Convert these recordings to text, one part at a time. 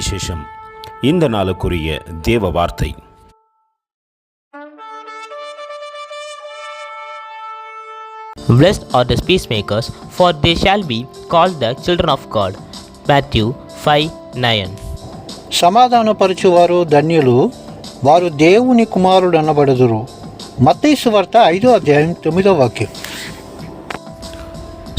சுவிசேஷம் இந்த நாளுக்குரிய தேவ வார்த்தை Blessed are the peacemakers, for they shall be called the children of God. Matthew 5 9. సమాధానపరచువారు ధన్యులు వారు దేవుని కుమారుడు అనబడుదురు మత్తైసు వార్త ఐదో అధ్యాయం తొమ్మిదో వాక్యం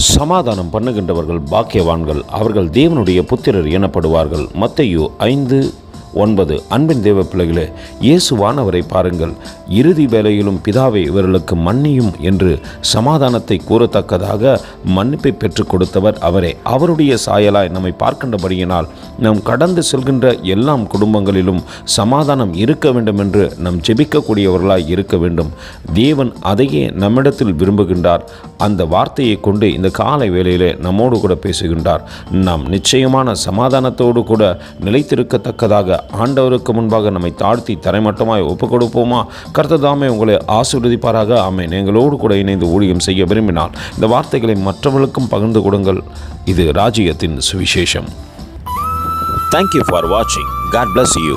சமாதானம் பண்ணுகின்றவர்கள் பாக்கியவான்கள். அவர்கள் தேவனுடைய புத்திரர் எனப்படுவார்கள். மத்தையு ஐந்து ஒன்பது. அன்பின் தேவ பிள்ளைகளே இயேசுவானவரை பாருங்கள். இறுதி வேலையிலும் பிதாவை இவர்களுக்கு மன்னியும் என்று சமாதானத்தை கூறத்தக்கதாக மன்னிப்பை பெற்றுக் கொடுத்தவர் அவரே. அவருடைய சாயலாய் நம்மை பார்க்கின்றபடியினால் நாம் கடந்து செல்கின்ற எல்லாம் குடும்பங்களிலும் சமாதானம் இருக்க வேண்டும் என்று நாம் ஜெபிக்கக்கூடியவர்களாய் இருக்க வேண்டும். தேவன் அதையே நம்மிடத்தில் விரும்புகின்றார். அந்த வார்த்தையை கொண்டு இந்த காலை வேளையிலே நம்மோடு கூட பேசுகின்றார். நாம் நிச்சயமான சமாதானத்தோடு கூட நிலைத்திருக்கத்தக்கதாக ஆண்டவருக்கு முன்பாக நம்மை தாழ்த்தி தரைமட்டமாய் ஒப்புக் கொடுப்போமா கர்த்ததாமே உங்களை ஆசீர்வதிப்பாராக. ஆமை எங்களோடு கூட இணைந்து ஊழியம் செய்ய விரும்பினால் இந்த வார்த்தைகளை மற்றவர்களுக்கும் பகிர்ந்து கொடுங்கள். இது ராஜ்யத்தின் சுவிசேஷம். தேங்க்யூ ஃபார் வாட்சிங் காட் பிளஸ் யூ